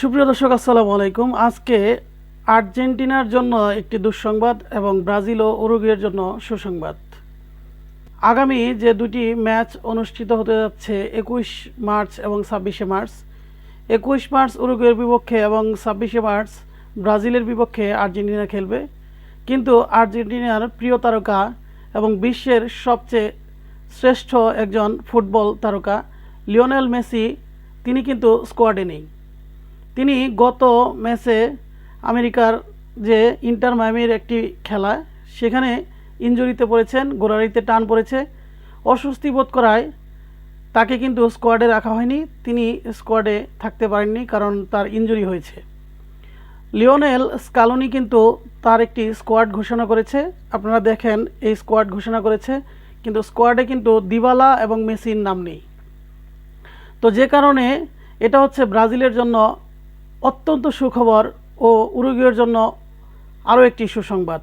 সুপ্রিয় দর্শক, আসসালামু আলাইকুম। আজকে আর্জেন্টিনার জন্য একটি দুঃসংবাদ এবং ব্রাজিল ও উরুগুয়ের জন্য সুসংবাদ। আগামী যে দুটি ম্যাচ অনুষ্ঠিত হতে যাচ্ছে একুশ মার্চ এবং ছাব্বিশে মার্চ, একুশ মার্চ উরুগুয়ের বিপক্ষে এবং ছাব্বিশে মার্চ ব্রাজিলের বিপক্ষে আর্জেন্টিনা খেলবে। কিন্তু আর্জেন্টিনার প্রিয় তারকা এবং বিশ্বের সবচেয়ে শ্রেষ্ঠ একজন ফুটবল তারকা লিওনেল মেসি, তিনি কিন্তু স্কোয়াডে নেই। তিনি গত ম্যাচে আমেরিকার যে ইন্টার মায়ামির একটি খেলা, সেখানে ইনজুরিতে পড়েছেন গোড়ারিতে টান পড়েছে, অস্বস্তি বোধ করায় তাকে কিন্তু স্কোয়াডে রাখা হয়নি। তিনি স্কোয়াডে থাকতে পারেননি কারণ তার ইনজুরি হয়েছে। লিওনেল স্কালোনি কিন্তু তার একটি স্কোয়াড ঘোষণা করেছে। আপনারা দেখেন, এই স্কোয়াড ঘোষণা করেছে, কিন্তু স্কোয়াডে কিন্তু দিবালা এবং মেসির নাম নেই। তো যে কারণে এটা হচ্ছে ব্রাজিলের জন্য অত্যন্ত সুখবর ও উরুগুয়ের জন্য আরও একটি সুসংবাদ।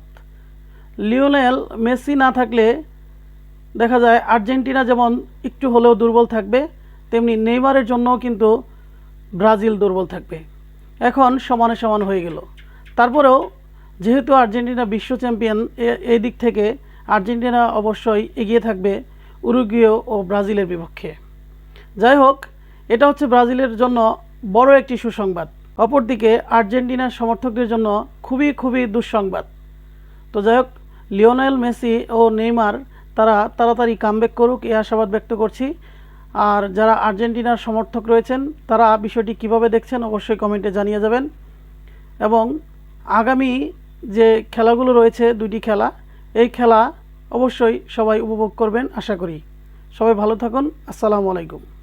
লিওনেল মেসি না থাকলে দেখা যায় আর্জেন্টিনা যেমন একটু হলেও দুর্বল থাকবে, তেমনি নেইমারের জন্যও কিন্তু ব্রাজিল দুর্বল থাকবে। এখন সমানে সমান হয়ে গেল। তারপরেও যেহেতু আর্জেন্টিনা বিশ্ব চ্যাম্পিয়ন এই দিক থেকে আর্জেন্টিনা অবশ্যই এগিয়ে থাকবে উরুগুয়ে ও ব্রাজিলের বিপক্ষে। যাই হোক, এটা হচ্ছে ব্রাজিলের জন্য বড় একটি সুসংবাদ। অপরদিকে আর্জেন্টিনার সমর্থকদের জন্য খুবই খুবই দুঃসংবাদ। তো যাই হোক, লিওনেল মেসি ও নেইমার, তারা তাড়াতাড়ি কামব্যাক করুক, এই আশাবাদ ব্যক্ত করছি। আর যারা আর্জেন্টিনার সমর্থক রয়েছেন, তারা বিষয়টি কীভাবে দেখছেন অবশ্যই কমেন্টে জানিয়ে যাবেন। এবং আগামী যে খেলাগুলো রয়েছে দুটি খেলা, এই খেলা অবশ্যই সবাই উপভোগ করবেন, আশা করি। সবাই ভালো থাকুন, আসসালামু আলাইকুম।